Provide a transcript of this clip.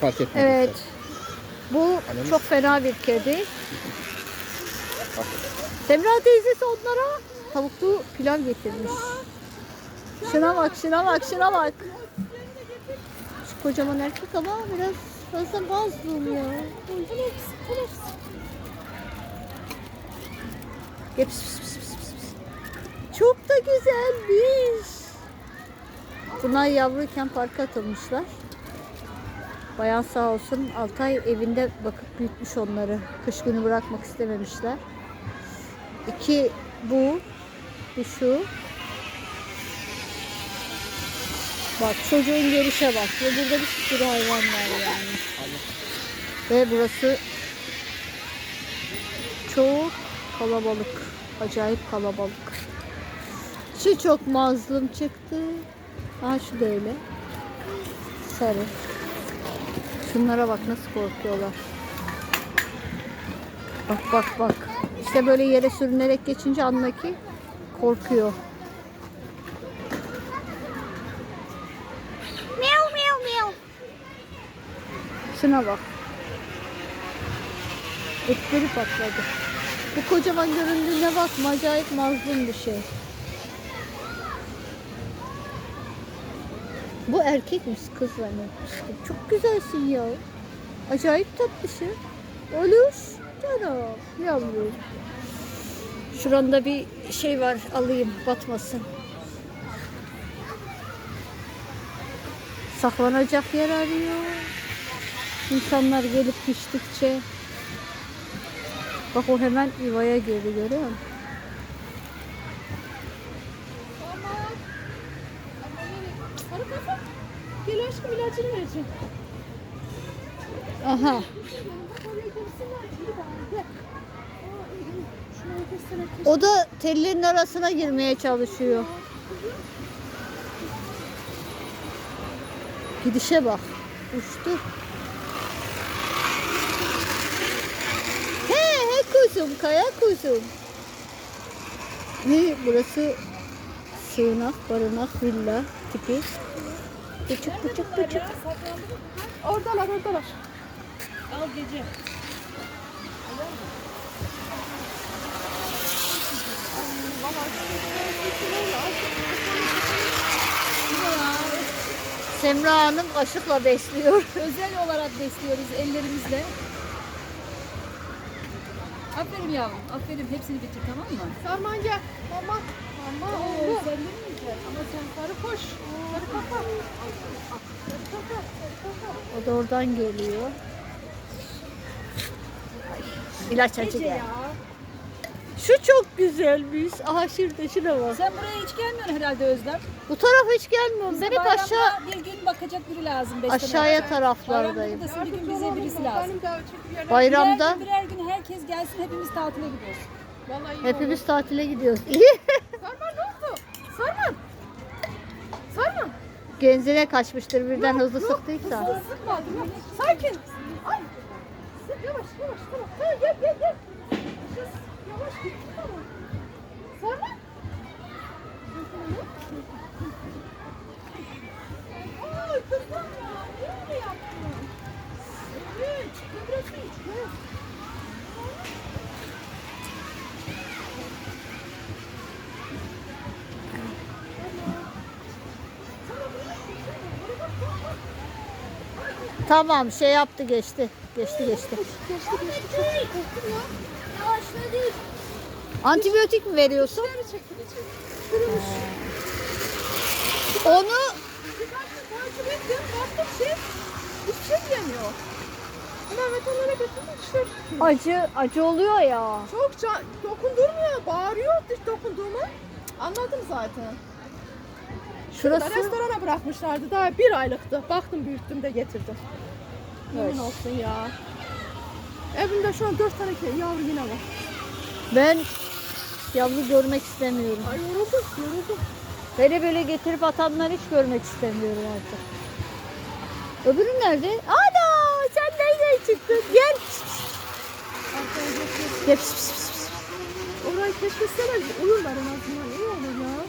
fark etmez. Evet. Bu çok fena bir kedi. Semra teyzesi onlara tavuklu pilav getirmiş. Şuna bak, şuna bak, şuna bak. Şu kocaman erkek ama biraz fazla mazlum ya. Pis. Çok da güzelmiş. Bunlar yavruyken parka atılmışlar. Bayan sağ olsun Altay evinde bakıp büyütmüş onları. Kış günü bırakmak istememişler. İki bu, bir şu. Bak çocuğun görüşe bak. Ve burada bir sürü hayvan var yani. Ve burası çok kalabalık. Acayip kalabalık. Şu çok mazlum çıktı. Aa şu da öyle. Sarı. Şunlara bak nasıl korkuyorlar. Bak bak bak. İşte böyle yere sürünerek geçince anla ki korkuyor. Miau miau miau. Şuna bak. Etleri patladı. Bu kocaman göründüğüne bakma acayip mazlum bir şey. Bu erkekmiş kız zannetmiştim. Çok güzelsin ya. Acayip tatlısın. Oluş canım yavrum. Şuranda bir şey var alayım batmasın. Saklanacak yer arıyor. İnsanlar gelip piştikçe. Bak o hemen yuvaya girdi görüyor musun? Sarı kafa. Gel aşkım ilacını vereceğim. Aha. O da tellerin arasına girmeye çalışıyor. Gidişe bak. Uçtu. He he kuzum, kaya kuzum. Ne burası? Sığınak, barınak, villa tipi. Buçuk buçuk buçuk. Oradalar oradalar. Al gece. Semra Hanım kaşıkla besliyor. Özel olarak besliyoruz ellerimizle. Aferin yavrum. Aferin. Hepsini bitir tamam mı? Sarman gel. Mama. Mama Oo, oğlum. sen de mi yiyeceksin? Ama sen sarı koş. Sarı kafa. Sarı kafa. Sarı kafa. O da oradan geliyor. İlaç acı Gece ya. Şu çok güzelmiş. Aha şurada şuna bak. Sen buraya hiç gelmiyorsun herhalde Özlem. Bu tarafa hiç gelmiyorum. Ben hep Bayramda aşağı bir gün bakacak biri lazım. aşağıya taraflardayım. Bir gün bize birisi lazım. Bayramda Birer gün, birer gün herkes gelsin hepimiz tatile gidiyoruz. Vallahi iyi hepimiz tatile gidiyoruz. İyi. Sarman ne oldu? Sarman. Sarman. Genzine kaçmıştır birden hızlı Yok, sıktıysa. Hızlı sıkmadım. Yok. Sakin. Ay. Sık yavaş yavaş. Tamam. Tamam gel gel gel. Kız, Yavaş git. Tamam. Sarman. Ay kızım ya. Niye öyle yaptın? Evet. Kıbrıs'ı iç. evet. Tamam şey yaptı geçti. Geçti geçti. Antibiyotik mi veriyorsun? Onu Birkaç gün takip ettim. Baktım şey. Hiçbir şey diyemiyor. Hemen veterinere götürdüm işte. acı acı oluyor ya. Çok can, dokundurmuyor, bağırıyor hiç dokunduğumu. Anladım zaten. Şurada Şurası restorana bırakmışlardı daha bir aylıktı. Baktım büyüttüm de getirdim. Yemin olsun ya. Evimde şu an dört tane ke- yavru yine var. ben yavru görmek istemiyorum. Ay yoruldum, yoruldum. Böyle böyle getirip atanları hiç görmek istemiyorum artık. Öbürü nerede? Ana sen nereden çıktın? Gel. Gel. Orayı keşfetsene uyurlar en azından